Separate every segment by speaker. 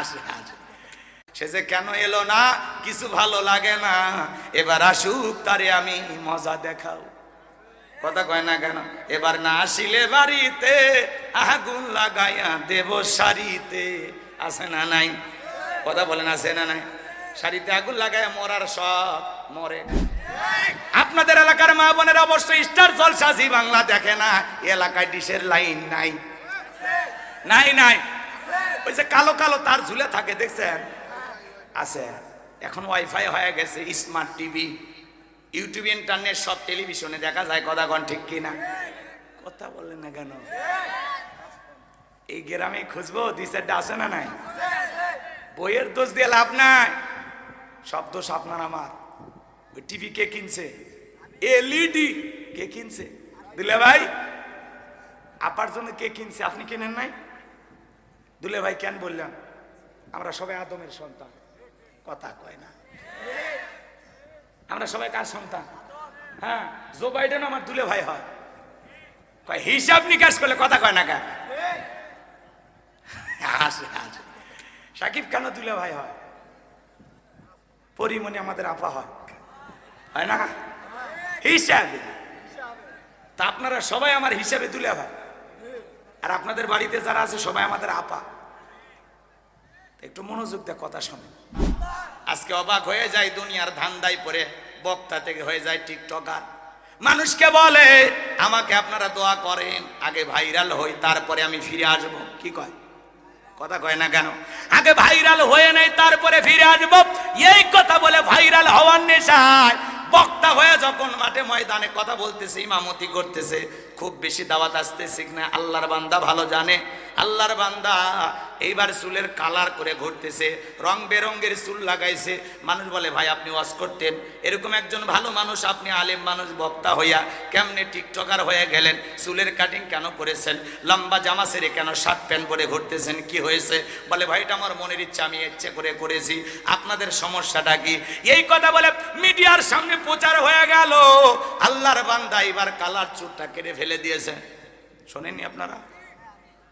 Speaker 1: আসে আসে সে যে কেন এলো না, কিছু ভালো লাগে না। এবার আসুক তারে আমি মজা দেখাও। কথা কয় না কেন? এবার না আসিলে বাড়িতে, আগুন লাগাইয়া দেব শাড়িতে। আছে না নাই? কথা বলেন, আছে না নাই? শাড়িতে আগুন লাগাইয়া মরার সব মরে আপনাদের এলাকার মা বোনের অবশ্যই স্টার জলসা জি বাংলা দেখে না। এলাকায় ডিশের লাইন নাই। নাই নাই। ওই যে কালো কালো তার ঝুলে থাকে, দেখছেন? আছে। এখন ওয়াইফাই হয়ে গেছে স্মার্ট টিভি ইউটিউব ইন্টারনেট সব টেলিভিশনে দেখা যায় কথা কন ঠিক কিনা? কথা বললেন না কেন? এই গ্রামে খুঁজবো দুই চারটা আছে না নাই? বইয়ের দোষ দিয়ে লাভ নাই। সব দোষ আপনার আমার। ওই টিভি কে কিনছে? এলইডি কে কিনছে? দিলে ভাই, আপার জন্য কে কিনছে? আপনি কিনেন নাই? দুলে ভাই কেন বললাম? আমরা সবাই আদমের সন্তান। কথা কয় না। আমরা সবাই কার সন্তান? হ্যাঁ জো বাইডেন আমার দুলে ভাই হয়। হিসাব নিকাশ করলে কথা কয় না কেন? সাকিব কেন দুলে ভাই হয়? পরিমণি আমাদের আপা হয়। হয় না? হিসাবে। তা আপনারা সবাই আমার হিসাবে দুলে ভাই। আর আপনাদের বাড়িতে যারা আছে, সবাই আমাদের আপা। একটু মনোযোগ দিয়ে কথা শোনেন। আজকে অবাক হয়ে যায় দুনিয়ার ধান্দাই পরে বক্তা থেকে হয়ে যায় টিকটকার। মানুষকে বলে, আমাকে আপনারা দোয়া করেন, আগে ভাইরাল হই, তারপরে আমি ফিরে আসব। কি কয়? কথা কয় না কেন? আগে ভাইরাল হয়ে নেই, তারপরে ফিরে আসব। এই কথা বলে ভাইরাল হওয়ার নেশায় বক্তা হয়ে যখন মাঠে ময়দানে কথা বলতেছে, ইমামতি করতেছে, খুব বেশি দাওয়াত আসতেছে না আল্লাহর বান্দা ভালো জানে। আল্লাহর বান্দা এইবার চুলের কালার করে ঘুরতেছে, রং বেরঙ্গের চুল লাগাইছে। মানুষ বলে, ভাই, আপনি ওয়াজ করতেন। এরকম একজন ভালো মানুষ, আপনি আলেম মানুষ, বক্তা হইয়া কেমনে টিকটকার হয়ে গেলেন? চুলের কাটিং কেন করেছেন? লম্বা জামা সেরে কেন শার্ট প্যান্ট পরে ঘুরতেছেন? কি হয়েছে? বলে ভাইটা আমার মনের ইচ্ছা, আমি ইচ্ছে করে করেছি। আপনাদের সমস্যাটা কি? এই কথা বলে, মিডিয়ার সামনে প্রচার হয়ে গেল। আল্লাহর বান্দা এবার কালার চুলটা কেটে ফেলে দিয়েছে। শোনেননি আপনারা?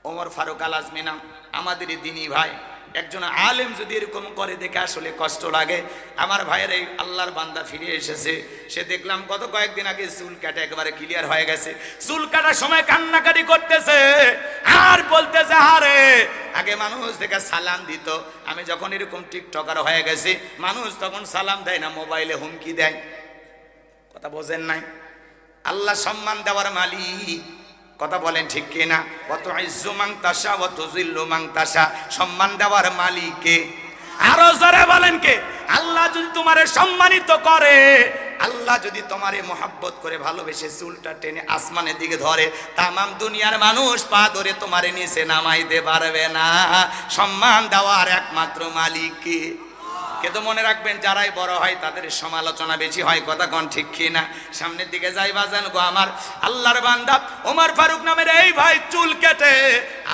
Speaker 1: ওমর ফারুক আল আজমি নাম আমাদেরই দিনী ভাই। একজন আলেম যদি এরকম করে, দেখে আসলে কষ্ট লাগে। আমার ভাইয়ের এই আল্লাহর বান্দা ফিরে এসেছে। সে দেখলাম গত কয়েকদিন আগে চুল কাটা একবারে ক্লিয়ার হয়ে গেছে। চুল কাটার সময় কান্নাকাটি করতেছে। আর বলতেছে, আরে! আগে মানুষ দেখে সালাম দিত। আমি যখন এরকম টিকটকার হয়ে গেছি, মানুষ তখন সালাম দেয় না, মোবাইলে হুমকি দেয়। কথা বোঝেন নাই। আল্লাহ সম্মান দেওয়ার মালিক। কথা বলেন ঠিক কিনা? কত ইজ্জু মাং তাসা অত জিল্লু মাং তাসা সম্মান দেওয়ার মালিকে। আরও জোরে বলেন কে? আল্লাহ যদি তোমারে সম্মানিত করে, আল্লাহ যদি তোমারে মোহাব্বত করে, ভালোবেসে চুলটা টেনে আসমানের দিকে ধরে, তামাম দুনিয়ার মানুষ পা ধরে তোমারে নিচে নামাইতে পারবে না। সম্মান দেওয়ার একমাত্র মালিককে কিন্তু মনে রাখবেন, যারাই বড় হয় তাদের সমালোচনা বেশি হয়, কথা কন ঠিক কি না? সামনের দিকে যাই বাজান গো আমার, আল্লাহর বান্দা, ওমর ফারুক নামের এই ভাই চুল কেটে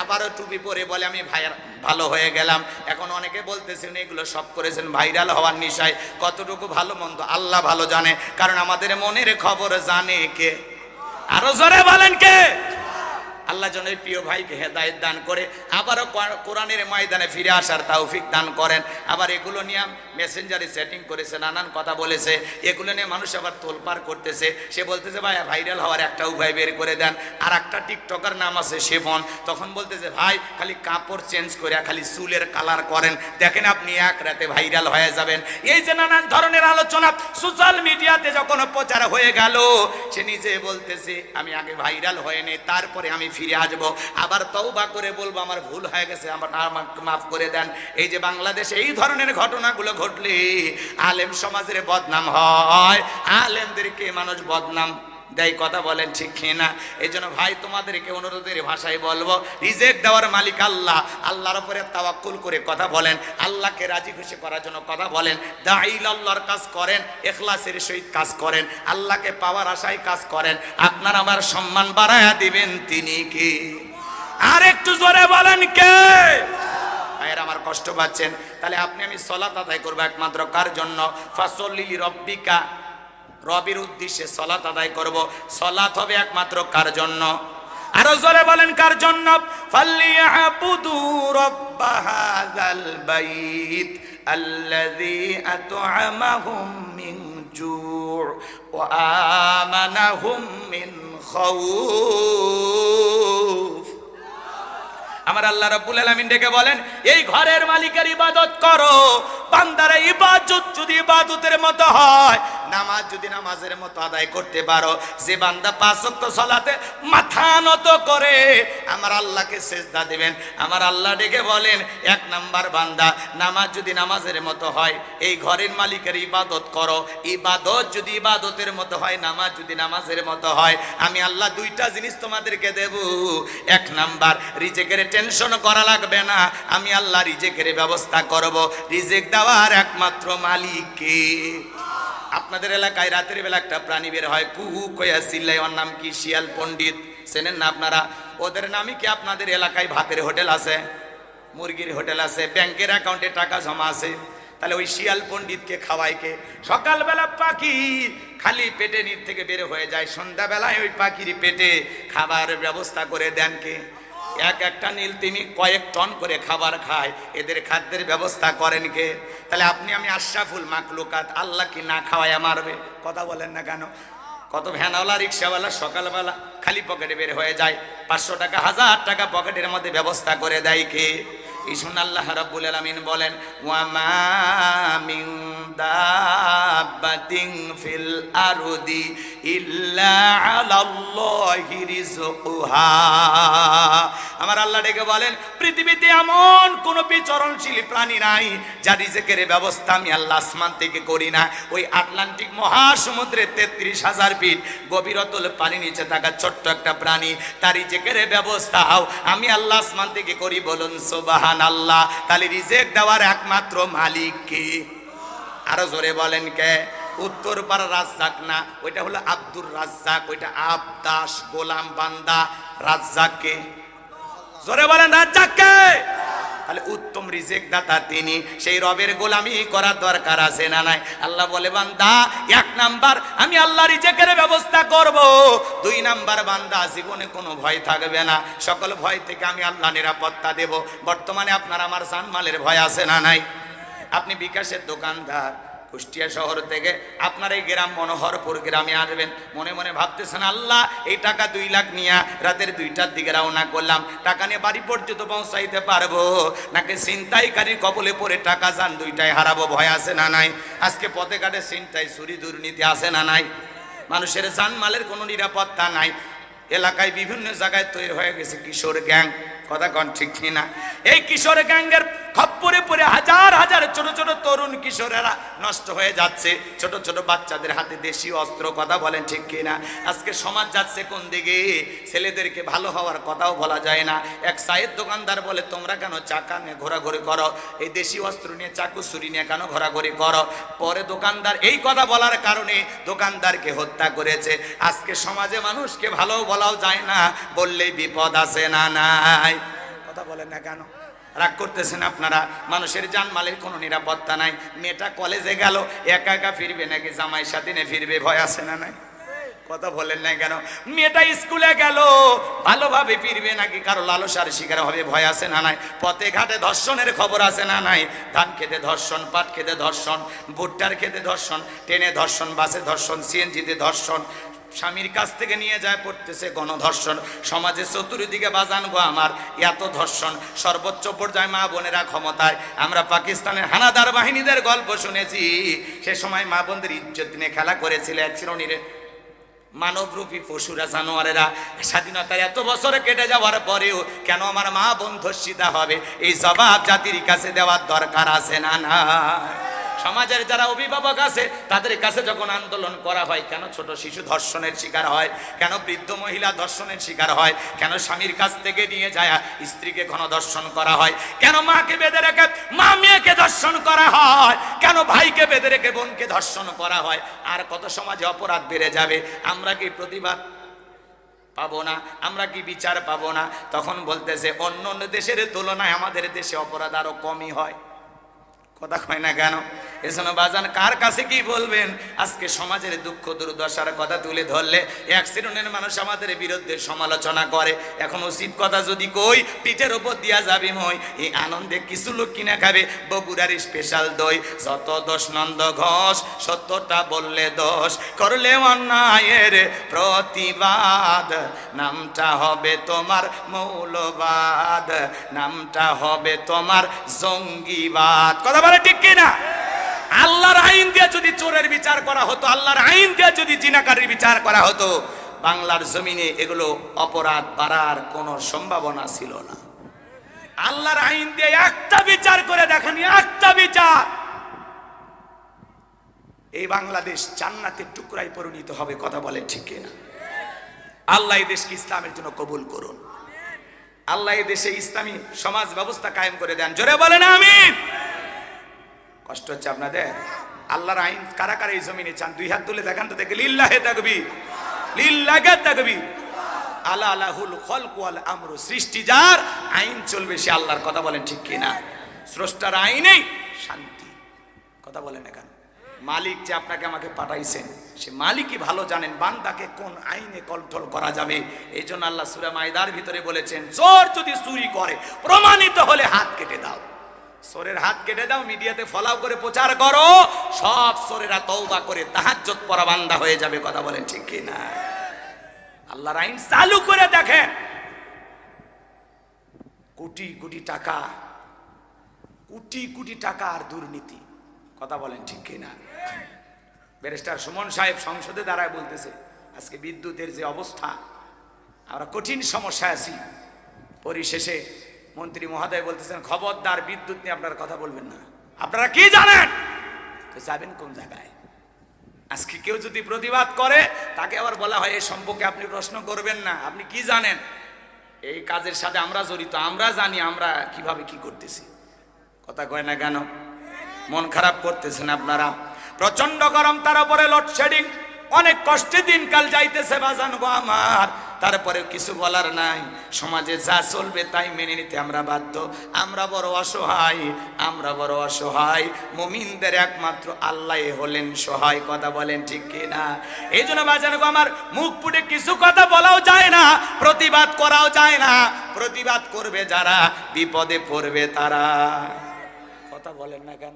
Speaker 1: আবারও টুপি পরে বলে, আমি ভাইয়ের ভালো হয়ে গেলাম। এখন অনেকে বলতেছেন, এগুলো সব করেছেন ভাইরাল হওয়ার নিশায়। কতটুকু ভালো মন্দ, আল্লাহ ভালো জানে। কারণ আমাদের মনের খবর জানে কে? আরও জোরে বলেন কে? আল্লাহ এই প্রিয় ভাইকে হেদায়ত দান করে আবারও কোরআ- কোরআনের ময়দানে ফিরে আসার তাওফিক দান করেন। আবার এগুলো নিয়ে মেসেঞ্জারে সেটিং করেছে, নানান কথা বলেছে। এগুলো নিয়ে মানুষ আবার তোলপার করতেছে। সে বলতেছে, ভাই ভাইরাল হওয়ার একটা উপায় বের করে দেন। আর একটা টিকটকার নাম আছে শেফন। তখন বলতেছে, ভাই, খালি কাপড় চেঞ্জ করে খালি চুলের কালার করেন। দেখেন আপনি এক রাতে ভাইরাল হয়ে যাবেন। এই যে নানান ধরনের আলোচনা সোশ্যাল মিডিয়াতে যখন প্রচার হয়ে গেল, সে নিজে বলতেছে, আমি আগে ভাইরাল হয়ে নেই, তারপরে আমি ফিরে আসব। আবার তওবা করে বলব, আমার ভুল হয়ে গেছে, আমার মাফ করে দেন। এই যে বাংলাদেশে এই ধরনের ঘটনাগুলো ঘটলে? আলেম সমাজের বদনাম হয়। আলেমদেরকে মানুষ বদনাম দেয়, কথা বলেন ঠিক না এই জন্য ভাই, তোমাদেরকে অনুরোধের ভাষায় বলব, রিজেক্ট দেওয়ার মালিক আল্লাহ। আল্লাহর উপরে তাওয়াক্কুল করে কথা বলেন। আল্লাহকে রাজি খুশি করার জন্য কথা বলেন। দাইল আল্লাহর কাজ করেন, এখলাসের সহিত কাজ করেন। আল্লাহকে পাওয়ার আশায় কাজ করেন। আপনার আমার সম্মান বাড়ায়া দিবেন তিনি কি? আর একটু জোরে বলেন কে? ভাইয়ের আমার কষ্ট পাচ্ছেন, তাহলে আপনি আমি সলাত আদায় করব একমাত্র কার জন্য? ফাসল্লিলি রব্বিকা। রবির উদ্দেশ্যে সলাত আদায় করব। সলাত হবে একমাত্র কার জন্য? আরও জোরে বলেন কার জন্য? ফাল্লিয়াবুদু বাইত আমার আল্লাহ রাব্বুল আলামিন ডেকে বলেন, এই ঘরের মালিকের ইবাদত করো। বান্দারা ইবাদত যদি ইবাদতের মতো হয়, নামাজ যদি নামাজের মতো আদায় করতে পারো, যে বান্দা পাঁচ ওয়াক্ত সালাতে মাথা নত করে, আমার আল্লাহকে সেজদা দিবেন। আমার আল্লাহ ডেকে বলেন, এক নাম্বার বান্দা, নামাজ যদি নামাজের মতো হয়, এই ঘরের মালিকের ইবাদত করো। ইবাদত যদি ইবাদতের মতো হয়, নামাজ যদি নামাজের মতো হয়, আমি আল্লাহ দুইটা জিনিস তোমাদেরকে দেব। এক নাম্বার, রিজেকের টেনশন করা লাগবে না। আমি আল্লাহ রিজেকের ব্যবস্থা করব। রিজেক দেওয়ার একমাত্র মালিককে। আপনাদের এলাকায় রাতের বেলা একটা প্রাণী বের হয় কুহু কয়া চিল্লাই ওর নাম কি? শিয়াল পণ্ডিত। চেনেন না আপনারা? ওদের নামই কি আপনাদের এলাকায় ভাতের হোটেল আছে? মুরগির হোটেল আছে। ব্যাংকের অ্যাকাউন্টে টাকা জমা আছে। তাহলে ওই শিয়াল পণ্ডিতকে খাওয়ায় কে? সকালবেলা পাখি খালি পেটে নিচ থেকে বের হয়ে যায়। সন্ধ্যাবেলায় ওই পাখির পেটে খাবার ব্যবস্থা করে দেন কে? এক একটা নীল তিনি কয়েক টন করে খাবার খায়। এদের খাদ্যের ব্যবস্থা করেন কে? তাহলে আপনি আমি আশরাফুল মাকলুকাত, আল্লাহ কি না খাওয়ায় মারবে? কথা বলেন না কেন? কত ভ্যানওয়ালা, রিক্সাওয়ালা, সকালবেলা খালি পকেটে বের হয়ে যায়। পাঁচশো টাকা, হাজার টাকা পকেটের মধ্যে ব্যবস্থা করে দেয় কে? এই শুন আল্লাহ রাব্বুল আলামিন বলেন ওয়ামা ফিল আমার আল্লাহ ডেকে বলেন, পৃথিবীতে এমন কোন বিচরণশীল প্রাণী নাই যা রিজেকের ব্যবস্থা আমি আল্লাহ আসমান থেকে করি না। ওই আটলান্টিক মহাসমুদ্রের তেত্রিশ হাজার ফিট গভীরতল পানি নিচে থাকা ছোট্ট একটা প্রাণী, তার রিজেকের ব্যবস্থাও আমি আল্লাহ আসমান থেকে করি বলুন, সোবাহান আল্লাহ, তাহলে রিজেক দেওয়ার একমাত্র মালিক কে? আরও জোরে বলেন কে? উত্তর পাড়া রাজ্জাক না, ওইটা হলো আব্দুর রাজ্জাক, ওইটা আবদাস গোলাম বান্দা, রাজ্জাক কে? জোরে বলেন রাজ্জাককে তাহলে উত্তম রিজেক দাতা তিনি। সেই রবের গোলামি করার দরকার আছে না নাই? আল্লাহ বলে, বান্দা, এক নাম্বার, আমি আল্লাহ রিজেকের ব্যবস্থা করব। দুই নাম্বার, বান্দা, জীবনে কোনো ভয় থাকবে না। সকল ভয় থেকে আমি আল্লাহ নিরাপত্তা দেব। বর্তমানে আপনার আমার সানমালের ভয় আছে না নাই? আপনি বিকাশের দোকানদার। কুষ্টিয়া শহর থেকে আপনার এই গ্রাম মনোহরপুর গ্রামে আসবেন। মনে মনে ভাবতেছেন, আল্লাহ, এই টাকা দুই লাখ নিয়ে রাতের দুইটার দিকে রওনা করলাম। টাকা নিয়ে বাড়ি পর্যন্ত পৌঁছাইতে পারব? নাকি ছিনতাইকারীর কবলে পড়ে টাকা যান দুইটাই হারাবো? ভয় আছে না নাই? আজকে পথে ঘাটে ছিনতাই, চুরি দুর্নীতি আছে না নাই? মানুষের জানমালের কোনো নিরাপত্তা নাই। এলাকায় বিভিন্ন জায়গায় তৈরি হয়ে গেছে কিশোর গ্যাং। কথা কন ঠিক না এই কিশোর গ্যাংয়ের খপ্পরে পরে হাজার হাজার ছোট ছোট তরুণ কিশোরেরা নষ্ট হয়ে যাচ্ছে। ছোট ছোট বাচ্চাদের হাতে দেশি অস্ত্র, কথা বলেন ঠিক কিনা? আজকে সমাজ যাচ্ছে কোন দিকে? ছেলেদেরকে ভালো হওয়ার কথাও বলা যায় না। এক সাইয়ের দোকানদার বলে, তোমরা কেন চাকা নিয়ে ঘোরাঘুরি করো? এই দেশি অস্ত্র নিয়ে চাকু ছুরি নিয়ে কেন ঘোরাঘুরি করো? পরে দোকানদার এই কথা বলার কারণে দোকানদারকে হত্যা করেছে। আজকে সমাজে মানুষকে ভালো বলাও যায় না, বললেই বিপদ আছে না, নাই। কথা বলেন না কেন? রাগ করতেছেন আপনারা? মানুষের জানমালের কোনো নিরাপত্তা নাই। মেয়েটা কলেজে গেল, একা একা ফিরবে নাকি? জামাই সাথে ফিরবে, ভয় আছে না নাই? কথা বলেন না কেন? মেয়েটা স্কুলে গেল, ভালোভাবে ফিরবে নাকি? কারও লালসার শিকার হবে, ভয় আছে না নাই? পথে ঘাটে ধর্ষণের খবর আছে না নাই? ধান খেতে ধর্ষণ, পাট খেতে ধর্ষণ, ভুট্টার খেতে ধর্ষণ, ট্রেনে ধর্ষণ, বাসে ধর্ষণ, সিএনজিতে ধর্ষণ স্বামীর কাছ থেকে নিয়ে যায়, পড়তেছে গণধর্ষণ। সমাজে চতুর্দিকে বাজান গো আমার, এত ধর্ষণ। সর্বোচ্চ পর্যায়ে মা বোনেরা ক্ষমতায়। আমরা পাকিস্তানের হানাদার বাহিনীদের গল্প শুনেছি। সে সময় মা বোনদের ইজ্জত নিয়ে খেলা করেছিল এক শ্রেণির মানবরূপী পশুরা, জানোয়ারেরা। স্বাধীনতার এত বছরে কেটে যাওয়ার পরেও কেন আমার মা বোন ধর্ষিতা হবে? এই জবাব জাতির কাছে দেওয়ার দরকার আছে না না। সমাজের যারা অভিভাবক আছে, তাদের কাছে যখন আন্দোলন করা হয়, কেন ছোট শিশু ধর্ষণের শিকার হয়? কেন বৃদ্ধ মহিলা ধর্ষণের শিকার হয়? কেন স্বামীর কাছ থেকে নিয়ে যায়, স্ত্রীকে ঘন ধর্ষণ করা হয়? কেন মাকে বেঁধে রেখে মা মেয়েকে ধর্ষণ করা হয়? কেন ভাইকে বেঁধে রেখে বোনকে ধর্ষণ করা হয়? আর কত সমাজে অপরাধ বেড়ে যাবে? আমরা কি প্রতিবাদ পাবো না? আমরা কি বিচার পাবো না? তখন বলতেছে অন্য অন্য দেশের তুলনায় আমাদের দেশে অপরাধ আরও কমই হয়। কথা কয় না কেন? এজন্য বাজান, কার কাছে কি বলবেন? আজকে সমাজের দুঃখ, দুর্দশার কথা তুলে ধরলে এক মানুষ আমাদের বিরুদ্ধে সমালোচনা করে। এখন উচিত কথা যদি কই, পিঠের ওপর দিয়া যাবে মই। এই আনন্দে কিছু লোক কিনা খাবে? বগুড়ার স্পেশাল দই। যত দোষ নন্দ ঘোষ, সত্যটা বললে দশ করলে অন্যায়ের প্রতিবাদ। নামটা হবে তোমার মৌলবাদ। নামটা হবে তোমার জঙ্গিবাদ। কথা বলে ঠিক কিনা? আল্লাহর আইন দিয়ে যদি চোরের বিচার করা হতো, আল্লাহর আইন দিয়ে যদি জিনাকারীর বিচার করা হতো, বাংলার জমিনে এগুলো অপরাধ বাড়ার কোনো সম্ভাবনা ছিল না। আল্লাহর আইন দিয়ে একটা বিচার করে দেখেন, একটা বিচার। এই বাংলাদেশ জান্নাতের টুকরায় পরিণত হবে, কথা বলে ঠিক না আল্লাহ এই দেশকে ইসলামের জন্য কবুল করুন। আল্লাহ এই দেশে ইসলামী সমাজ ব্যবস্থা কায়েম করে দেন। জোরে বলেন, আমিন। কষ্ট হচ্ছে আপনাদের? আল্লাহর আইন কারা কারা এই জমিনে চান, দুই হাত তুলে দেখান তো দেখে, লিল্লাহে থাকবি লিল্লাহে থাকবি আলা আলাহুল খলক ওয়াল আমরু, সৃষ্টি যার আইন চলবে, সে আল্লাহর কথা বলেন ঠিক কিনা? স্রষ্টার আইনেই শান্তি। কথা বলেন এখন মালিক যে আপনাকে আমাকে পাঠাইছেন, সে মালিকই ভালো জানেন বান্দাকে কোন আইনে কন্ট্রোল করা যাবে? এই জন্য আল্লাহ সুরা মায়দার ভিতরে বলেছেন, চোর যদি চুরি করে, প্রমাণিত হলে হাত কেটে দাও। সোরের হাত কেটে দাও, মিডিয়াতে ফলাও করে প্রচার করো। সব সোরেরা তৌবা করে তাহাজ্জত পরা বান্দা হয়ে যাবে, কথা বলেন ঠিক কি না? আল্লাহর আইন চালু করে দেখেন। কোটি কোটি টাকা, কোটি কোটি টাকা আর দুর্নীতি, কথা বলেন ঠিক কি না? ব্যারিস্টার সুমন সাহেব সংসদে দাঁড়ায় বলতেছে, আজকে বিদ্যুতের যে অবস্থা, আমরা কঠিন সমস্যায় আছি। পরিশেষে মন্ত্রী মহোদয় বলতেছেন, খবরদার বিদ্যুৎ নিয়ে আপনারা কথা বলবেন না। আপনারা কি জানেন? তো যাবেন কোন জায়গায়? আজকে কেউ যদি প্রতিবাদ করে, তাকে আবার বলা হয় এই সম্পর্কে আপনি প্রশ্ন করবেন না। আপনি কি জানেন? এই কাজের সাথে আমরা জড়িত, আমরা জানি আমরা কীভাবে কি করতেছি। কথা কয় না কেন? মন খারাপ করতেছেন আপনারা। প্রচণ্ড গরম, তার উপরে লোডশেডিং অনেক কষ্টে দিনকাল যাইতেছে, বাজান গো আমার। তারপরে কিছু বলার নাই। সমাজে যা চলবে তাই মেনে নিতে আমরা বাধ্য। আমরা বড় অসহায়, আমরা বড় অসহায়। মুমিনদের একমাত্র আল্লাহ হলেন সহায়, কথা বলেন ঠিক কি না এই জন্য বাজান আমার মুখ ফুটে কিছু কথা বলাও যায় না, প্রতিবাদ করাও যায় না। প্রতিবাদ করবে যারা, বিপদে পড়বে তারা। কথা বলেন না কেন?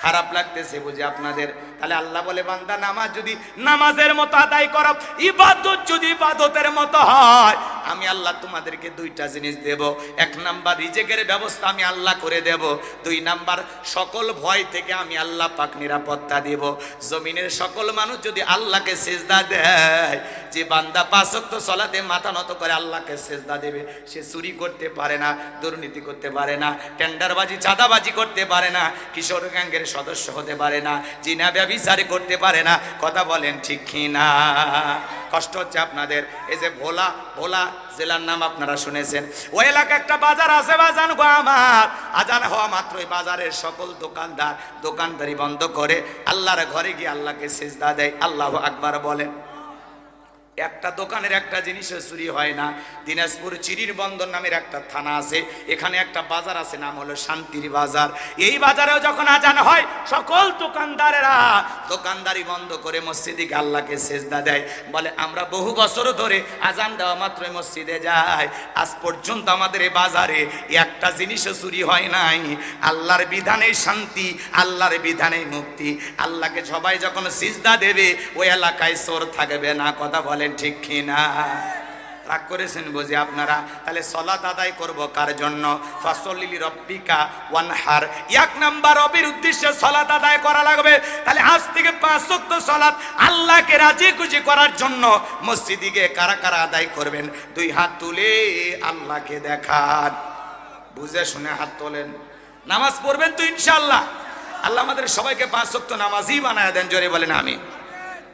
Speaker 1: খারাপ লাগতেছে বুঝি আপনাদের। তাহলে আল্লাহ বলে, বান্দা, নামাজ যদি নামাজের মতো আদায় করা, ইবাদত যদি ইবাদতের মতো হয়, আমি আল্লাহ তোমাদেরকে দুইটা জিনিস দেব। এক নাম্বার রিজেকের ব্যবস্থা আমি আল্লাহ করে দেব। দুই নাম্বার সকল ভয় থেকে আমি আল্লাহ পাক নিরাপত্তা দেব। জমিনের সকল মানুষ যদি আল্লাহকে সেজদা দেয়, যে বান্দা পাঁচক্ত সলাতে মাথা নত করে আল্লাহকে সেজদা দেবে, সে চুরি করতে পারে না, দুর্নীতি করতে পারে না, টেন্ডারবাজি, চাঁদাবাজি করতে পারে না, কিশোর গ্যাংয়ের সদস্য হতে পারে না জিনা ব্যবিচার করতে পারে না। কথা বলেন ঠিক কি না কষ্ট হচ্ছে আপনাদের। এই যে ভোলা ভোলা জেলার নাম আপনারা শুনেছেন। ওই এলাকা একটা বাজার আছে, বাজান গো আমার। আজান হওয়া মাত্র ওই বাজারের সকল দোকানদার দোকানদারি বন্ধ করে আল্লাহর ঘরে গিয়ে আল্লাহকে সেজদা দেয়। আল্লাহ আকবর বলেন একটা দোকানের একটা জিনিসও চুরি হয় না। দিনাজপুর চিরির বন্দর নামের একটা থানা আছে। এখানে একটা বাজার আছে, নাম হলো শান্তির বাজার। এই বাজারেও যখন আজান হয়, সকল দোকানদারেরা দোকানদারি বন্ধ করে মসজিদে আল্লাহকে সেজদা দেয়। বলে, আমরা বহু বছর ধরে আজান দেওয়া মাত্রই মসজিদে যাই। আজ পর্যন্ত আমাদের এই বাজারে একটা জিনিসও চুরি হয় নাই। আল্লাহর বিধানে শান্তি, আল্লাহর বিধানে মুক্তি। আল্লাহকে সবাই যখন সিজদা দেবে, ওই এলাকায় চোর থাকবে না, কথা বলেন, ঠিক কিনা? রাগ করেছেন বুঝি আপনারা। তাহলে সলাত আদায় করব কার জন্য? ফসলিলি রব্বিকা ওয়ানহার। এক নাম্বার রবির উদ্দেশ্যে সলাত আদায় করা লাগবে। তাহলে আজ থেকে পাঁচ সলাত আল্লাহকে রাজি খুশি করার জন্য মসজিদে গিয়ে কারা কারা আদায় করবেন? দুই হাত তুলে আল্লাহকে দেখান। বুঝে শুনে হাত তোলেন। নামাজ পড়বেন তো ইনশাআল্লাহ। আল্লাহ আমাদের সবাইকে পাঁচ নামাজই বানায় দেন, জোরে বলেন আমি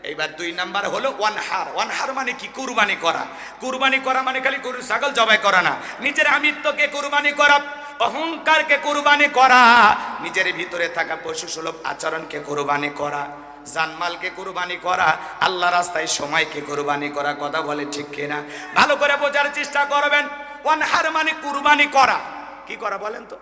Speaker 1: এইবার দুই নাম্বার হলো ওয়ানহার। ওয়ানহার মানে কি? কুরবানি করা। কুরবানি করা মানে খালি গরু ছাগল জবাই করা না। নিজের আমিত্বকে কুরবানি করা, অহংকারকে কুরবানি করা, নিজের ভিতরে থাকা পশু সুলভ আচরণকে কুরবানি করা, জানমালকে কুরবানি করা আল্লাহ রাস্তায় সময়কে কুরবানি করা, কথা বলে ঠিক কিনা? ভালো করে বোঝার চেষ্টা করবেন। ওয়ানহার মানে কুরবানি করা। কি করা বলেন তো?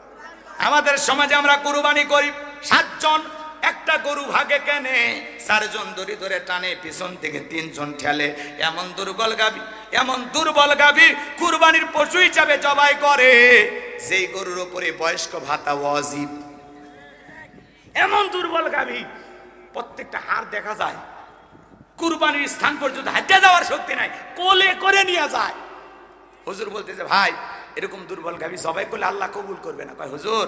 Speaker 1: আমাদের সমাজে আমরা কুরবানি করি। সাতজন, একটা গরু ভাগে কেনে চারজন দড়ি ধরে টানে, পিছন থেকে তিনজন ঠেলে। এমন দুর্বল গাবি এমন দুর্বল গাবি কুরবানির পশু হিসাবে জবাই করে। সেই গরুর উপরে বয়স্ক ভাতা ওয়াজিব। এমন দুর্বল গাবি প্রত্যেকটা হাড় দেখা যায়, কুরবানির স্থান পর্যন্ত হাঁটে যাওয়ার শক্তি নাই, কোলে করে নিয়ে যায়। হুজুর বলতেছে ভাই, এরকম দুর্বল গাবি সবাই করলে আল্লাহ কবুল করবে না। কয়, হুজুর,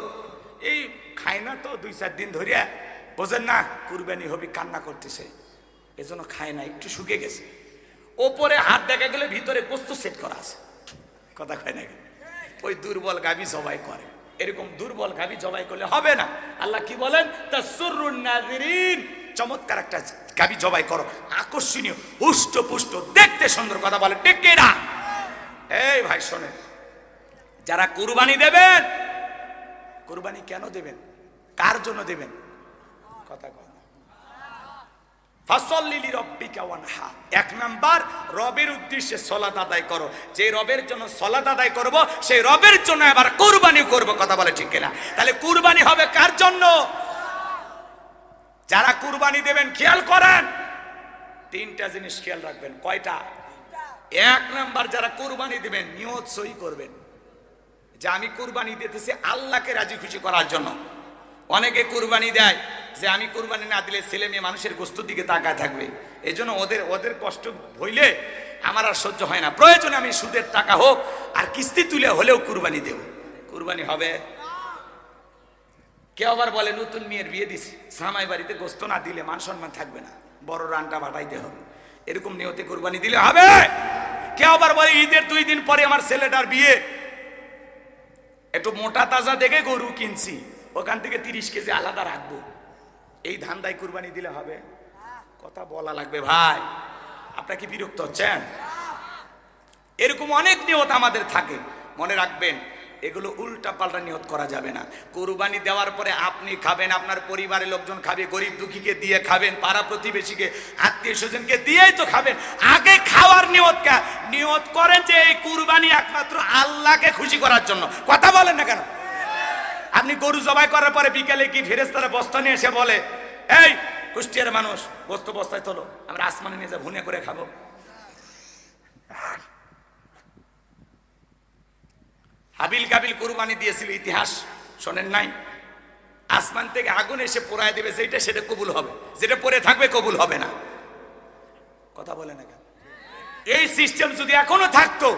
Speaker 1: এই খায় না তো দুই চার দিন ধরিয়া বোঝেন না, কুরবানি হবি, কান্না করতেছে। এজন্য খায় না, একটু শুকে গেছে। ওপরে হাত দেখা গেলে ভিতরে গোস্ত সেট করা আছে। কথা খায় না? ওই দুর্বল গাবি জবাই করে। এরকম দুর্বল গাবি জবাই করলে হবে না। আল্লাহ কি বলেন? তা নাজিরিন। চমৎকার একটা গাবি জবাই করো। আকর্ষণীয় হুষ্ট পুষ্ট দেখতে সুন্দর কথা বলে। টেকে না এই ভাই, শোনেন। যারা কুরবানি দেবেন, কুরবানি কেন দেবেন? কার জন্য দেবেন? কথা কয় না। ফাসল্লিলি রব্বিকা ওয়ানহা। এক নাম্বার, রবের উদ্দেশ্যে সলাত আদায় করো। যে রবের জন্য সলাত আদায় করব সেই রবের জন্য আবার কুরবানি করব, কথা বলে ঠিক কিনা? তাহলে কুরবানি হবে কার জন্য? যারা কুরবানি দেবেন, খেয়াল করেন। তিনটা জিনিস খেয়াল রাখবেন। কয়টা? এক নাম্বার, যারা কুরবানি দিবেন, নিয়ত সই করবেন। যে আমি কুরবানি দিতেছি আল্লাহকে রাজি খুশি করার জন্য। অনেকে কুরবানি দেয় যে আমি কোরবানি না দিলে ছেলে মেয়ে মানুষের গোস্তুর দিকে তাকায় থাকবে। এই জন্য ওদের ওদের কষ্ট হইলে আমার আর সহ্য হয় না। প্রয়োজনে আমি সুদের টাকা হোক আর কিস্তি তুলে হলেও কুরবানি দেব। কুরবানি হবে? কেউ আবার বলে, নতুন মেয়ের বিয়ে দিছি। সামাই বাড়িতে গোস্ত না দিলে মান সম্মান থাকবে না। বড় রানটা বাটাইতে হবে। এরকম নিয়তে কুরবানি দিলে হবে? কেউ আবার বলে, ঈদের দুই দিন পরে আমার ছেলেটার বিয়ে। একটু মোটা তাজা দেখে গরু কিনছি। ওখান থেকে তিরিশ কেজি আলাদা রাখব। এই ধান্দায় কুরবানি দিলে হবে। কথা বলা লাগবে ভাই। আপনার কি বিরক্ত হচ্ছেন? এরকম অনেক নিয়ত আমাদের থাকে। মনে রাখবেন, এগুলো উল্টা পাল্টা নিয়ত করা যাবে না। কোরবানি দেওয়ার পরে আপনি খাবেন, আপনার পরিবারের লোকজন খাবে, গরিব দুঃখীকে দিয়ে খাবেন, পাড়া প্রতিবেশীকে, আত্মীয় স্বজনকে দিয়েই তো খাবেন। আগে খাওয়ার নিয়ত নিয়ত করেন যে এই কুরবানি একমাত্র আল্লাহকে খুশি করার জন্য। কথা বলেন না কেন? আপনি গরু জবাই করার পরে বিকেলে কি ফেরেস্তারা বস্তা নিয়ে এসে বলে, এই, কুষ্টিয়ার মানুষ, বস্তু বস্তায় তোলো, আমরা আসমানে নিয়ে যা ভুনে করে খাব। হাবিল কাবিল কুরবানি দিয়েছিল, ইতিহাস শোনেন নাই। আসমান থেকে আগুন এসে পোড়ায় দেবে যেটা সেটা কবুল হবে। যেটা পরে থাকবে, কবুল হবে না। কথা বলে না কেন? এই সিস্টেম যদি এখনও থাকতো,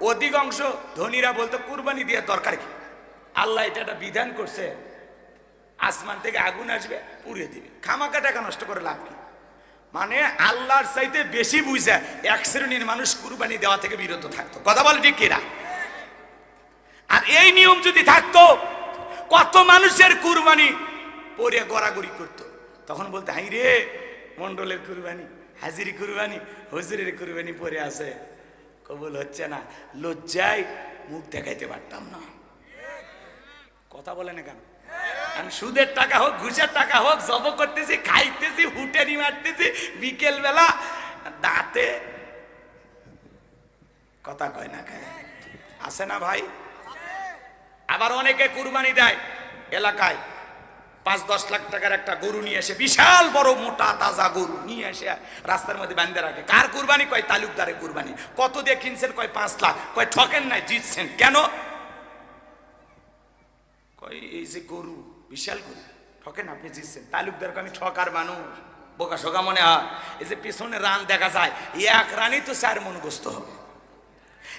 Speaker 1: অধিকাংশ ধনীরা বলতো, কুরবানি দিয়ে দরকার কি? আল্লাহ এটা একটা বিধান করছে, আসমান থেকে আগুন আসবে, পুড়িয়ে দিবে। খামাকা টাকা নষ্ট করে লাভ কি? মানে আল্লাহর চাইতে বেশি বুঝে এক শ্রেণির মানুষ কুরবানি দেওয়া থেকে বিরত থাকতো। কথা বলে ঠিক কিনা? আর এই নিয়ম যদি থাকতো, কত মানুষের কুরবানি পরে গড়াগড়ি করতো। তখন বলতে, হাই রে মন্ডলের কুরবানি, হাজিরি কুরবানি, হজুরের কুরবানি পরে আছে। কবুল হচ্ছে না। লজ্জায় মুখ দেখাইতে পারতাম না। কথা বলে না কেন? সুদের টাকা হোক, ঘুষের টাকা হোক, জব করতেছি, খাইতেছি হুটেনি মারতেছি বিকেল বেলা দাঁতে কথা কয় না খায় আছে না ভাই? আবার অনেকে কুরবানি দেয় এলাকায়। পাঁচ, দশ লাখ টাকার একটা গরু নিয়ে এসে, বিশাল বড় মোটা তাজা গরু নিয়ে এসে রাস্তার মধ্যে বান্ধে রাখে। কার কুরবানি? কয় তালুকদারের কুরবানি। কত দিয়ে কিনছেন? কয় পাঁচ লাখ। কয় ঠকেন নাই, জিতছেন। কেন? এই যে গরু বিশাল গরু ঠকেন আপনি জিতছেন তালুকদার আমি ঠকার মানুষ। বোকা সোকা মনে হয়। এই যে পিছনে রান দেখা যায়, এক রানই তো চার মন গোস্ত হবে।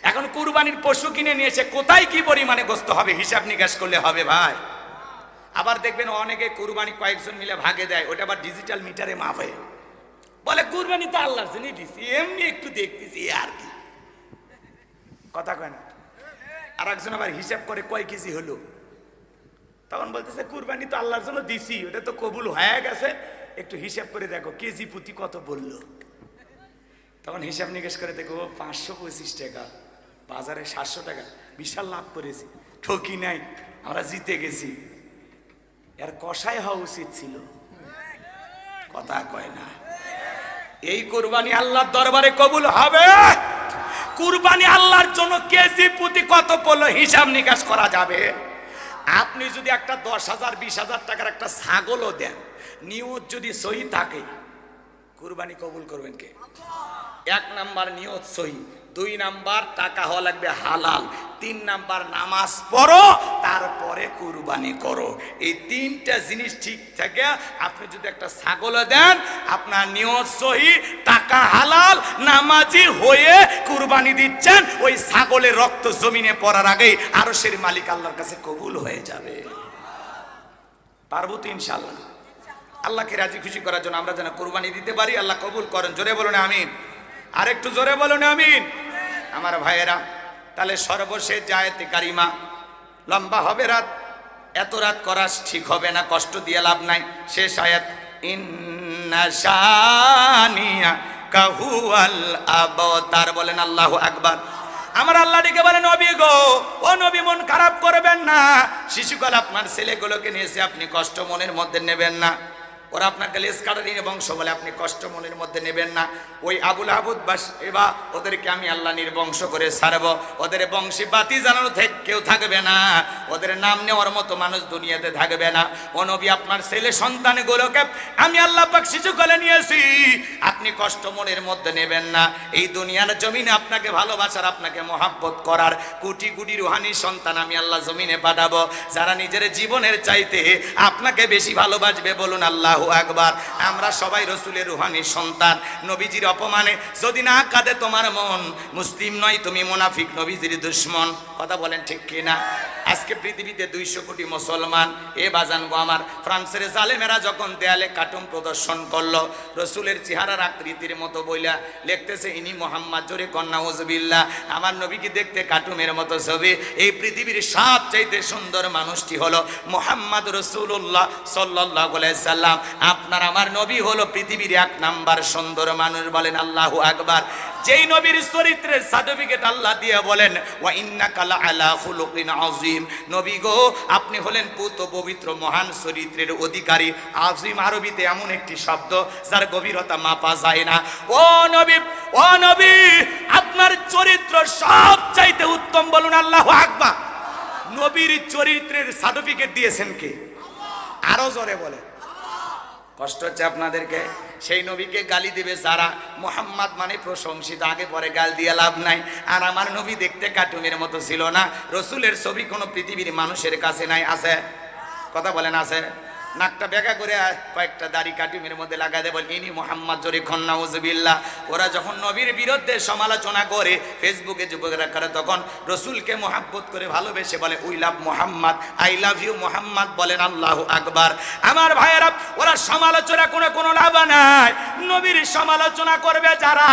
Speaker 1: এখন কুরবানির পশু কিনে নিয়েছে কোথায় কি পরিমাণে গোস্ত হবে, হিসাব নিকাশ করলে হবে ভাই। আবার দেখবেন অনেকে কুরবানি কয়েকজন মিলে ভাগে দেয়, ওটা আবার ডিজিটাল মিটারে মাপে বলে, কুরবানি তো আল্লাহর জন্য দিছি, এমনি একটু দেখতেছি আর কি? কথা কয় না। আর একজন আবার হিসাব করে কয় কেজি হলো? তখন বলতেছে, কুরবানি তো আল্লাহর জন্য দিছি, ওটা তো কবুল হয়ে গেছে। একটু হিসাব করে দেখো, কেজি প্রতি কত বলল? তখন হিসাব নিকেশ করে দেখো পাঁচশো পঁচিশ টাকা, বাজারে সাতশো টাকা, বিশাল লাভ করেছি, ঠকি নাই, আমরা জিতে গেছি। এর কষাই হওয়া উচিত ছিল। কথা কয় না। এই কুরবানি আল্লাহর দরবারে কবুল হবে? কুরবানি আল্লাহর জন্য কেজি প্রতি কত পড়ল হিসাব নিকাশ করা যাবে? আপনি যদি একটা দশ হাজার, বিশ হাজার টাকার একটা ছাগলও দেন নিয়ত যদি সহি থাকে, কুরবানি কবুল করবেন কে? এক নাম্বার নিয়ত সহি। দুই নাম্বার টাকা হওয়া লাগবে হালাল, তিন নাম্বার নামাজ পড়ো, তারপরে কুরবানি করো। এই তিনটা জিনিস ঠিক থাকে, আপনি যদি একটা ছাগল দেন, আপনার নিয়ত সহি, টাকা হালাল, নামাজি হয়ে কুরবানি দিচ্ছেন, ওই ছাগলের রক্ত জমিনে পড়ার আগেই আরও সের মালিক আল্লাহর কাছে কবুল হয়ে যাবে। পারব তো ইনশাল্লাহ আল্লাহকে রাজি খুশি করার জন্য আমরা যেন কোরবানি দিতে পারি, আল্লাহ কবুল করেন। জোরে বলুন, আমিন। আরেকটু জোরে বলুন, আমিন। আমার ভাইয়েরা, তাহলে সর্বশেষ জায়তে কারিমা। লম্বা হবে রাত, এত রাত করা ঠিক হবে না, কষ্ট দিয়ে লাভ নাই। শেষ আয়াত, ইন্না শানিয়া কাহুয়াল আবতার বলেন আল্লাহু আকবার। আমার আল্লাহ ডেকে বলে নবী গো, ও নবী, মন খারাপ করবেন না। শিশুকাল আপনার ছেলেগুলোকে নিয়েছে আপনি কষ্ট মনের মধ্যে নেবেন না। ওরা আপনাকে লেস কাটারি বংশ বলে, আপনি কষ্ট মনের মধ্যে নেবেন না। ওই আবুল আবুদ বাস এবা ওদেরকে আমি আল্লাহ নির্বংশ করে ছাড়ব। ওদের বংশী বাতি জানানো থেকে কেউ থাকবে না। ওদের নাম নেওয়ার মতো মানুষ দুনিয়াতে থাকবে না। ও নবী, আপনার ছেলে সন্তানগুলোকে আমি আল্লাহ পাক শিশুকালে নিয়েছি। আপনি কষ্ট মনের মধ্যে নেবেন না। এই দুনিয়ার জমিনে আপনাকে ভালোবাসার, আপনাকে মহাব্বত করার কোটি কোটি রুহানি সন্তান আমি আল্লাহ জমিনে পাঠাবো। যারা নিজের জীবনের চাইতে আপনাকে বেশি ভালোবাসবে, বলুন আল্লাহ আকবার। আমরা সবাই রসুলের রুহানি সন্তান, নবীজির অপমানে। যদি না কাঁদে তোমার মন, মুসলিম নয়, তুমি মুনাফিক, নবীজির দুশ্মন। কথা বলেন ঠিক কিনা? আজকে পৃথিবীতে দুইশো কোটি মুসলমান। এ বাজান গো আমার, ফ্রান্সের জালেমেরা যখন দেয়ালে কার্টুন প্রদর্শন করল, রসুলের চেহারার আকৃতির মতো বইলা লিখতেছে, ইনি মোহাম্মদ, জোরে কন্যা হজবিল্লা আমার নবীকে দেখতে কার্টুনের মতো ছবি। এই পৃথিবীর সবচাইতে সুন্দর মানুষটি হলো মোহাম্মদ রসুল্লাহ সাল্লাহ সাল্লাম। আপনার আমার নবী হলো পৃথিবীর এক নাম্বার সুন্দর মানুষ বলেন আল্লাহু আকবার। যেই নবীর চরিত্রের সার্টিফিকেট আল্লাহ দিয়ে বলেন, ওয়া ইন্নাকা আলা খুলুকিন আযীম। নবী গো, আপনি হলেন পুত পবিত্র মহান চরিত্রের অধিকারী। আযীম আরবিতে এমন একটি শব্দ, যার গভীরতা মাপা যায় না। ও নবী ও নবী, আপনার চরিত্র সব চাইতে উত্তম বলুন আল্লাহু আকবার। নবীর চরিত্রের সার্টিফিকেট দিয়েছেন কে? আরও জোরে বলে কষ্ট হচ্ছে আপনাদেরকে। সেই নবীকে গালি দেবে যারা। মোহাম্মদ মানে প্রশংসিত, আগে পরে গাল দিয়ে লাভ নাই। আর আমার নবী দেখতে কার্টুনের মতো ছিল না। রসুলের ছবি কোনো পৃথিবীর মানুষের কাছে নাই, আছে? কথা বলেন, আছে? নাকটা বেকা করে কয়েকটা দাড়ি কাটুমের মধ্যে লাগাই দেবো ইনি মোহাম্মদ, জরি খন্না উজবিল্লা ওরা যখন নবীর বিরুদ্ধে সমালোচনা করে, ফেসবুকে যুবকেরা করে, তখন রসুলকে মোহাব্বত করে ভালোবেসে বলে, we love Mohammad, I love you Mohammad, বলেন, আল্লাহ আকবার। আমার ভাইয়েরা, ওরা সমালোচনা কোনো কোনো লাভ নাই। নবীর সমালোচনা করবে যারা,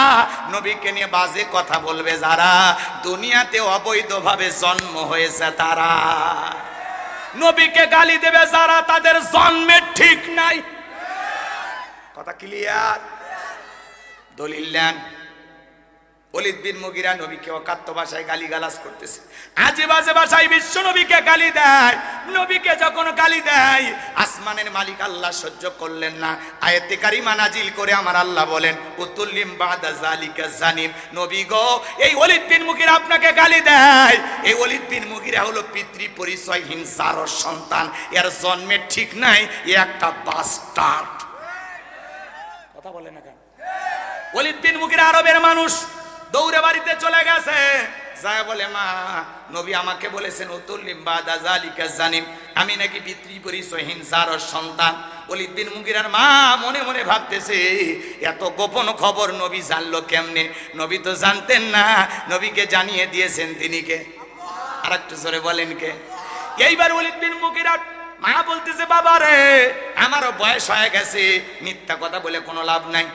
Speaker 1: নবীকে নিয়ে বাজে কথা বলবে যারা। দুনিয়াতে অবৈধভাবে জন্ম হয়েছে তারা। নবীকে গালি দেবে যারা তাদের জন্মের ঠিক নাই। কথা ক্লিয়ার দলিল নেন অলিদ বিন মুগিরা নবীকে অকাত্য ভাষায় গালি গালাজ করতেছে। আজে বাজে ভাষায় বিশ্ব নবীকে গালি দেয়। নবীকে যখন গালি দেয়, আসমানের মালিক আল্লাহ সহ্য করলেন না। আয়াতে কারিমা নাজিল করে আমার আল্লাহ বলেন, উতুল্লিম বাদা জালিকা জানিম। নবী গো, এই অলিদ বিন মুগিরা আপনাকে গালি দেয়। এই অলিদ বিন মুগিরা হলো পিতৃ পরিচয় হিংসার সন্তান। এর জন্মের ঠিক নাই, এ একটা বাস্টার্ড কথা বলে না কেন? ওলিদ বিন মুগিরা আরবের মানুষ। দৌড়ে বাড়িতে চলে গেছে। যায় বলে, মা, নবী আমাকে বলেছেন উতুল্লিম বাদা জালিকা জানিম। আমি নাকি পিতৃ পরিচয়হীন সার সন্তান। অলিদ্দিন মুগিরার মা, মনে মনে ভাবতেছে, এত গোপন খবর নবী জানলো কেমনে? নবী তো জানতেন না, নবীকে জানিয়ে দিয়েছেন তিনি কে? আর একটু জোরে বলেন কে? এইবার অলিদ্দিন মুগিরার মা বলতেছে বাবা রে আমারও বয়স হয়ে গেছে, মিথ্যা কথা বলে কোনো লাভ নাই।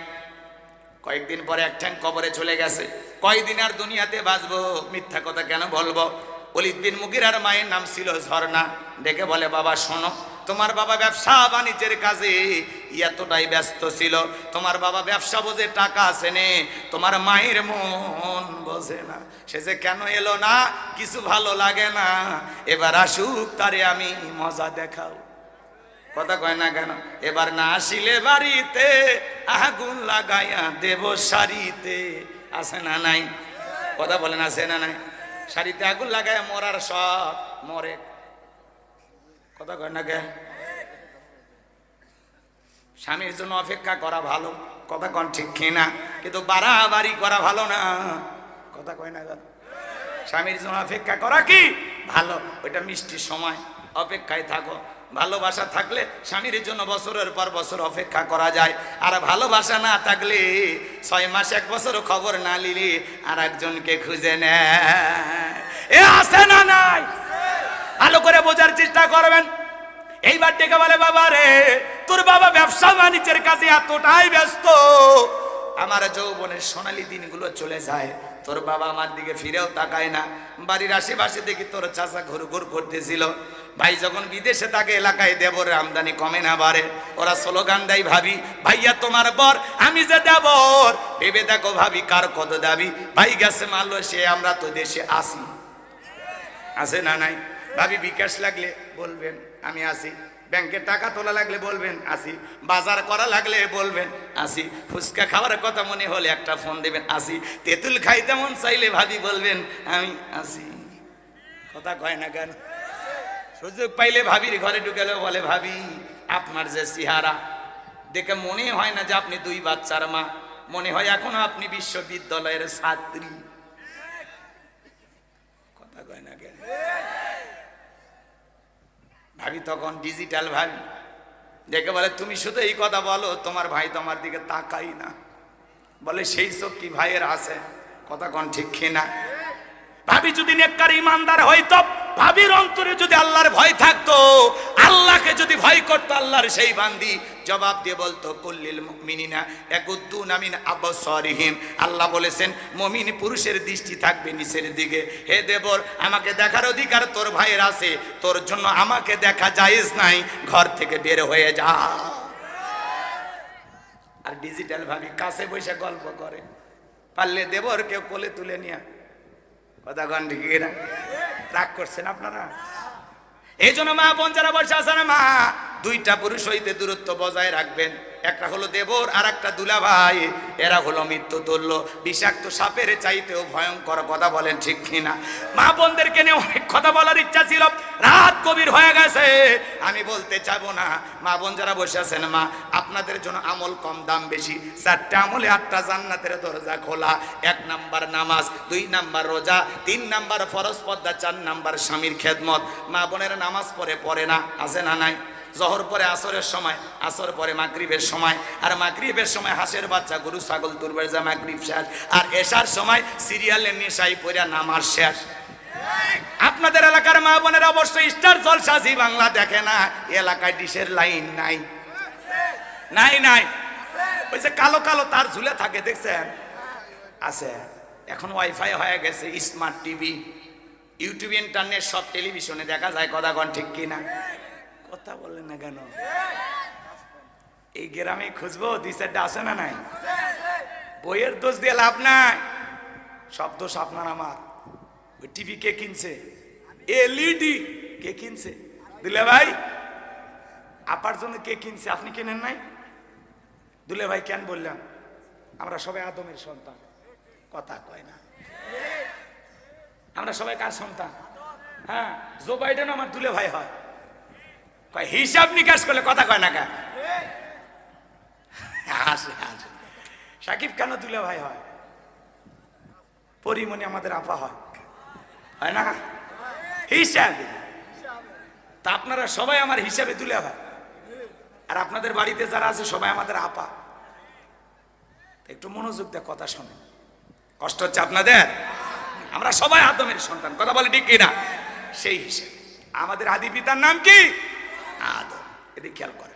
Speaker 1: কয়েকদিন পরে এক ঠ্যাং কবরে চলে গেছে। কয়দিন আর দুনিয়াতে বাঁচবো, মিথ্যা কথা কেন বলব? অলিদ বিন মুগিরার মায়ের নাম ছিল ঝর্ণা। ডেকে বলে, বাবা, শোনো, তোমার বাবা ব্যবসা বাণিজ্যের কাজে এতটাই ব্যস্ত ছিল। তোমার বাবা ব্যবসা বোঝে, টাকা আছে নে। তোমার মায়ের মন বোঝে না। সে যে কেন এলো না, কিছু ভালো লাগে না। এবার আসুক, তারে আমি মজা দেখাও। কথা কয় না কেন? এবার না আসিলে বাড়িতে, আগুন লাগাইয়া দেব শাড়িতে। আছে না নাই? কথা বলেন, আছে না নাই? শাড়িতে আগুন লাগাইয়া মরার সব মরে। কথা কয় না কে? স্বামীর জন্য অপেক্ষা করা ভালো। কথা কন ঠিক কিনা? কিন্তু বাড়াবাড়ি করা ভালো না। কথা কয় না গো? স্বামীর জন্য অপেক্ষা করা কি? ভালো। ওইটা মিষ্টির সময়। অপেক্ষায় থাকো। ভালোবাসা থাকলে স্বামীর জন্য বছরের পর বছর অপেক্ষা করা যায়। আর ভালোবাসা না থাকলে ছয় মাস, এক বছর খবর না নিলে আর একজনকে খুঁজে নেয়। এ না নাই? ভালো করে বোঝার চেষ্টা করবেন। এইবার ডেকে বলে, বাবা রে, তোর বাবা ব্যবসা বাণিজ্যের কাছে এতটাই ব্যস্ত। আমার যৌবনের সোনালী দিনগুলো চলে যায়। তোর বাবা আমার দিকে ফিরেও তাকায় না। বাড়ির আশেপাশে দেখি তোর চাচা ঘুর ঘুর করতেছিল। ভাই, যখন বিদেশে থাকে এলাকায় দেবর আমদানি কমে না বাড়ে। ওরা স্লোগান দেয়, ভাবি, ভাইয়া, তোমার বর, আমি যে দেবর। ভেবে দেখো ভাবি, কার কত দাবি। ভাই গেছে মারলো সে আমরা তো দেশে আসি। আছে না নাই? ভাবি, বিকাশ লাগলে বলবেন, আমি আসি। ব্যাংকে টাকা তোলা লাগলে বলবেন, আসি। বাজার করা লাগলে বলবেন, আসি। ফুচকা খাওয়ার কথা মনে হলে একটা ফোন দেবেন, আসি। তেঁতুল খাইতে মন চাইলে ভাবি বলবেন, আমি আসি। কথা কয় না কেন? সুযোগ পাইলে ভাবির ঘরে ঢুকেলেও বলে, ভাবি, আপনার যে চেহারা দেখে মনে হয় না যে আপনি দুই বাচ্চার মা। মনে হয় এখনও আপনি বিশ্ববিদ্যালয়ের ছাত্রী। কথা কয় না কেন? ভাবি তখন ডিজিটাল ভাবি। দেখে বলে, তুমি শুধু এই কথা বলো, তোমার ভাই তোমার দিকে তাকাই না। বলে, সেই চোখ কি ভাইয়ের আছে। কথা কোন ঠিক কিনা? ভাবি যদি নেককার ইমানদার হইতো ভাবির অন্তরে যদি আল্লাহর ভয় থাকতো, আল্লাহকে যদি ভয় করতো, আল্লাহর সেই বান্দি জবাব দিয়ে বলতো, কুল্লিল মুমিনিনা একুদ্দুন আমিন আবসারিহিম। আল্লাহ বলেছেন, মমিন পুরুষের দৃষ্টি থাকবে নিচের দিকে। হে দেবর, আমাকে দেখার অধিকার তোর ভাইয়ের আছে। তোর জন্য আমাকে দেখা জায়েজ নাই। ঘর থেকে বের হয়ে যা। আর ডিজিটাল ভাবি কাছে বসে গল্প করে। পারলে দেবর কেউ কোলে তুলে নিয়ে কথা ঠিক না রাগ করছেন আপনারা? এই জন্য মা বোন যারা বসে আছেন, মা, দুইটা পুরুষ হইতে দূরত্ব বজায় রাখবেন। একটা হলো দেবর আর একটা দুলা ভাই এরা হলো মৃত্যু তুল্য বিষাক্ত সাপের চাইতেও ভয়ঙ্কর কথা বলেন ঠিক কিনা? মা বোনদেরকে নিয়ে অনেক কথা বলার ইচ্ছা ছিল। রাত কবির হয়ে গেছে। আমি বলতে চাবো না, মা বোন যারা বসে আছেন মা, আপনাদের জন্য আমল কম দাম বেশি। চারটা আমলে আটটা জান্নাতের দরজা খোলা। এক নাম্বার নামাজ, দুই নাম্বার রোজা, তিন নাম্বার ফরজ পদ্মা চার নাম্বার স্বামীর খেদমত। মা বোনের নামাজ পড়ে পড়ে না, আছে না নাই? জহর পরে আসরের সময়, আসর পরে মাগরিবের সময়, আর মাগরিবের সময় হাঁসের বাচ্চা, গরু, ছাগল তুরবের যা মাগরিব শেষ। আর এসার সময় সিরিয়ালের নেশাই পড়া নামার শেষ। আপনাদের এলাকার মা বোনের অবশ্যই স্টার জলসা জি বাংলা দেখে না এলাকায় ডিশের লাইন নাই। নাই নাই। ওই যে কালো কালো তার ঝুলে থাকে, দেখছেন? আছে। এখন ওয়াইফাই হয়ে গেছে, স্মার্ট টিভি। ইউটিউব, ইন্টারনেট, সব টেলিভিশনে দেখা যায় কন ঠিক কিনা। কথা বললেন না কেন? এই গ্রামে খুঁজবো, দুই চারটা না নাই? বইয়ের দোষ দিয়ে লাভ নাই। সব দোষ আপনার, আমার। ওই টিভি কে কিনছে? এলইডি কে কিনছে? দিলে ভাই, আপার জন্য কে কিনছে? আপনি কেনেন নাই? দুলে ভাই কেন বললাম? আমরা সবাই আদমের সন্তান। কথা কয় না। আমরা সবাই কার সন্তান? হ্যাঁ জো বাইডেন আমার দুলে ভাই হয়। কয়, হিসাব নিকাশ করলে কথা কয় না কেন? হাসে হাসে সাকিব কেন দুলে ভাই হয়? পরিমণি আমাদের আপা হয়। হয় না? হিসাবে। তা আপনারা সবাই আমার হিসাবে তুলে ভাই আর আপনাদের বাড়িতে যারা আছে, সবাই আমাদের আপা। একটু মনোযোগ দেয় কথা শোনেন। কষ্ট হচ্ছে আপনাদের? আমরা সবাই আদমের সন্তান। কথা বলে ঠিক কিনা? সেই হিসেবে। আমাদের আদি পিতার নাম কি? আদম এদিকে খেয়াল করেন